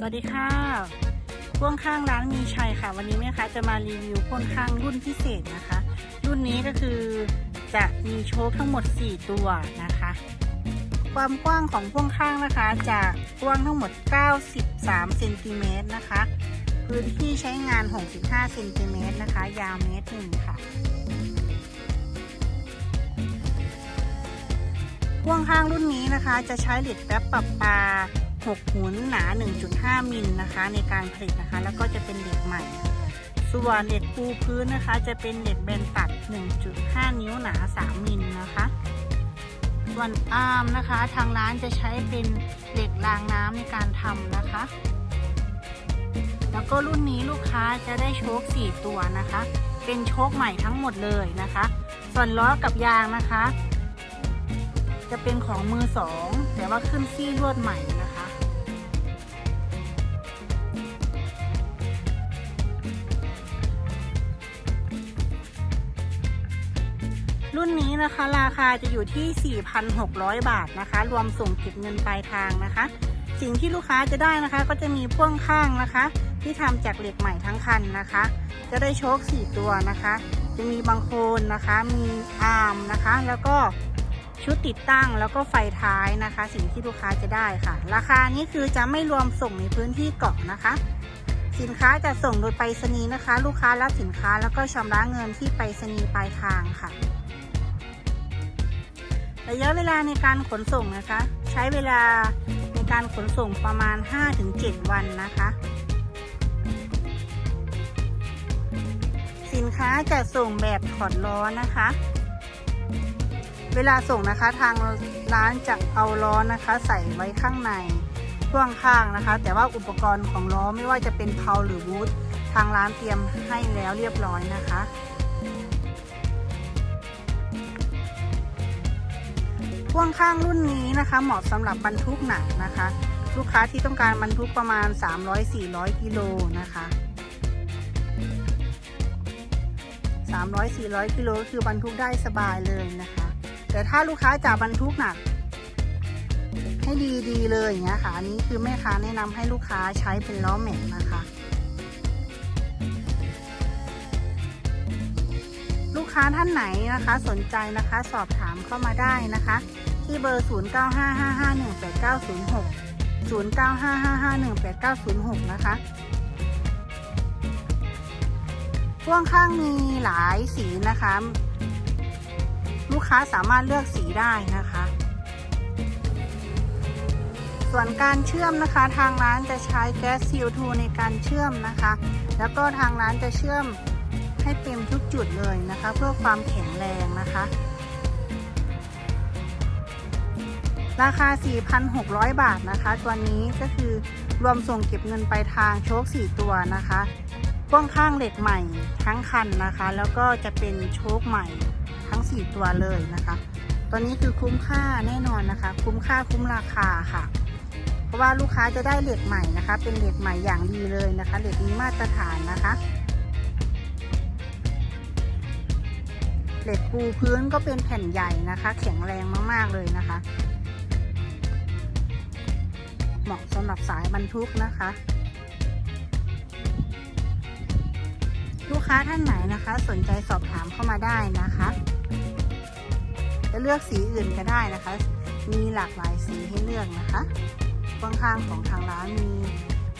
สวัสดีค่ะพ่วงข้างร้านมีชัยค่ะ วันนี้แม่ค้าจะมารีวิวพ่วงข้างรุ่นพิเศษนะคะ รุ่นนี้ก็คือจะมีโชคทั้งหมด 4 ตัวนะคะ ความกว้างของพ่วงข้างนะคะจะกว้างทั้งหมด 93เซนติเมตรนะคะ พื้นที่ใช้งาน 65เซนติเมตรนะคะ ยาวเมตรหนึ่งค่ะพ่วงข้างรุ่นนี้นะคะ จะใช้เหล็กแป๊บปรับปลา 6หุนหนา 1.5 มิลนะคะ ในการผลิตนะคะ แล้วก็จะเป็นเหล็กใหม่ ส่วนเหล็กปูพื้นนะคะ จะเป็นเหล็กแบนตัด 1.5 นิ้วหนา 3 มิลนะคะ ส่วนอาร์มนะคะ ทางร้านจะใช้เป็นเหล็กรางน้ำในการทำนะคะ แล้วก็รุ่นนี้ลูกค้าจะได้โชค 4 ตัวนะคะ เป็นโชคใหม่ทั้งหมดเลยนะคะ ส่วนล้อกับยางนะคะ จะเป็นของมือสองแต่ว่าขึ้นซี่ลวดใหม่นะคะ นนี้นะคะราคาจะอยู่ที่ 4,600 บาทนะคะ รวมส่งเก็บเงินปลายทางนะคะ สิ่งที่ลูกค้าจะได้นะคะ ก็จะมีพ่วงข้างนะคะ ที่ทำจากเหล็กใหม่ทั้งคันนะคะ จะได้โชค4ตัวนะคะ จะมีบางโคนนะคะ มีอาร์มนะคะ แล้วก็ชุดติดตั้งแล้วก็ไฟท้ายนะคะ สิ่งที่ลูกค้าจะได้ค่ะ ราคานี้คือจะไม่รวมส่งในพื้นที่เกาะนะคะ สินค้าจะส่งโดยไปรษณีย์นะคะ ลูกค้ารับสินค้าแล้วก็ชำระเงินที่ไปรษณีย์ปลายทางค่ะ ระยะเวลาในการขนส่งนะคะ ใช้เวลาในการขนส่งประมาณ 5-7 วันนะคะ สินค้าจะส่งแบบถอดล้อนะคะ เวลาส่งนะคะทางร้านจะเอาล้อนะคะ ใส่ไว้ข้างในพ่วงข้างนะคะ แต่ว่าอุปกรณ์ของล้อไม่ว่าจะเป็นเพลาหรือบูททางร้านเตรียมให้แล้วเรียบร้อยนะคะ พ่วงข้างรุ่นนี้นะคะ เหมาะสำหรับบรรทุกหนักนะคะ ลูกค้าที่ต้องการบรรทุกประมาณ 300-400กิโลนะคะ300-400กิโลคือบรรทุกได้สบายเลยนะคะ แต่ถ้าลูกค้าจะบรรทุกหนัก ให้ดีๆเลยอย่างเงี้ยค่ะอันนี้คือแม่ค้าแนะนำให้ลูกค้าใช้เป็นล้อแม็กนะคะลูกค้าท่านไหนนะคะสนใจนะคะสอบถามเข้ามาได้นะคะ ที่เบอร์ 0955518906 0955518906 นะคะพ่วงข้างมีหลายสีนะคะ ลูกค้าสามารถเลือกสีได้นะคะ ส่วนการเชื่อมนะคะทางร้านจะใช้แก๊ส CO2 ในการเชื่อมนะคะ แล้วก็ทางร้านจะเชื่อมให้เต็มทุกจุดเลยนะคะ เพื่อความแข็งแรงนะคะ ราคา 4,600 บาทนะคะ ตัวนี้ก็คือรวมส่งเก็บเงินไปทางโชค 4 ตัวนะคะพ่วงข้างเหล็กใหม่ทั้งคันนะคะ แล้วก็จะเป็นโชคใหม่ทั้ง 4 ตัวเลยนะคะ ตัวนี้คือคุ้มค่าแน่นอนนะคะ คุ้มค่าคุ้มราคาค่ะ เพราะว่าลูกค้าจะได้เหล็กใหม่นะคะ เป็นเหล็กใหม่อย่างดีเลยนะคะ เหล็กนี้มาตรฐานนะคะเหล็กปูพื้นก็เป็นแผ่นใหญ่นะคะ แข็งแรงมากๆเลยนะคะ เหมาะสำหรับสายบรรทุกนะคะ ลูกค้าท่านไหนนะคะ สนใจสอบถามเข้ามาได้นะคะ จะเลือกสีอื่นก็ได้นะคะ มีหลากหลายสีให้เลือกนะคะข้างข้างของทางร้านมี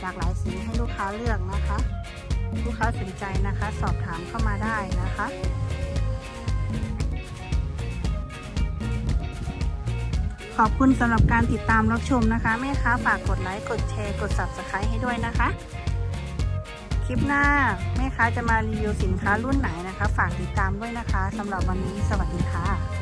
หลากหลายสีให้ลูกค้าเลือกนะคะ ลูกค้าสนใจนะคะ สอบถามเข้ามาได้นะคะ ขอบคุณสำหรับการติดตามรับชมนะคะแม่ค้าฝากกดไลค์กดแชร์กด subscribe ให้ด้วยนะคะ คลิปหน้าแม่ค้าจะมารีวิวสินค้ารุ่นไหนนะคะ ฝากติดตามด้วยนะคะสำหรับวันนี้สวัสดีค่ะ